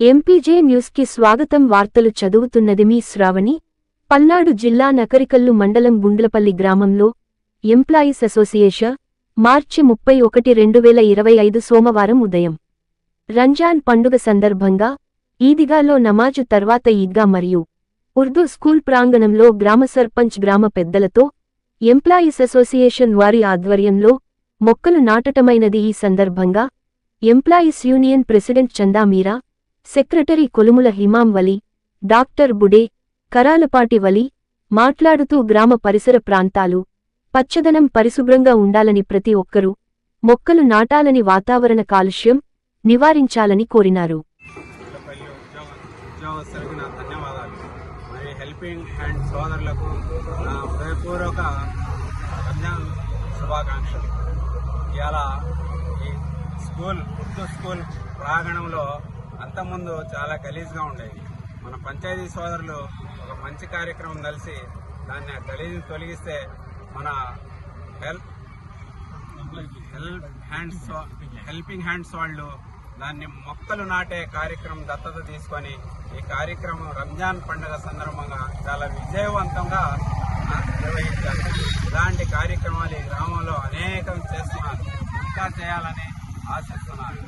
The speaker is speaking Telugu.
ఎంపీజే న్యూస్కి స్వాగతం వార్తలు చదువుతున్నది మీ శ్రావణి. పల్నాడు జిల్లా నకరికల్లు మండలం గుండ్లపల్లి గ్రామంలో ఎంప్లాయీస్ అసోసియేషన్ మార్చి ముప్పై ఒకటి రెండు వేల ఇరవై ఐదు సోమవారం ఉదయం. రంజాన్ పండుగ సందర్భంగా ఈదిగాలో నమాజు తర్వాత ఈద్గా మరియు ఉర్దూ స్కూల్ ప్రాంగణంలో గ్రామ సర్పంచ్ గ్రామ పెద్దలతో ఎంప్లాయీస్ అసోసియేషన్ వారి ఆధ్వర్యంలో మొక్కలు నాటటమైనది ఈ సందర్భంగా employees union president Chanda Meera secretary Kolumula Himam Vali doctor Bude Karalapati Vali మాట్లాడుతూ గ్రామ పరిసర ప్రాంతాలు పచ్చదనం పరిశుభ్రంగా ఉండాలని ప్రతి ఒక్కరూ మొక్కలు నాటాలని వాతావరణ కాలుష్యం నివారించాలని కోరినారు. హెల్పింగ్ హ్యాండ్ సోదరులకు నా హృదయపూర్వక రంజాన్ శుభాకాంక్షలు. ఈ స్కూల్ ఉర్దూ స్కూల్ ప్రాంగణంలో అంతకుముందు చాలా గలీజ్గా ఉండేవి. మన పంచాయతీ సోదరులు ఒక మంచి కార్యక్రమం కలిసి దాన్ని ఆ గలీజ్ తొలగిస్తే మన help help hands helping hands వాళ్ళు దాన్ని మొక్కలు నాటే కార్యక్రమం దత్తత తీసుకొని ఈ కార్యక్రమం రంజాన్ పండుగ సందర్భంగా చాలా విజయవంతంగా నిర్వహించారు. ఇలాంటి కార్యక్రమాలు ఈ గ్రామంలో అనేకం చేస్తున్నారు. ఇంకా చేయాలని ఆశిస్తున్నారు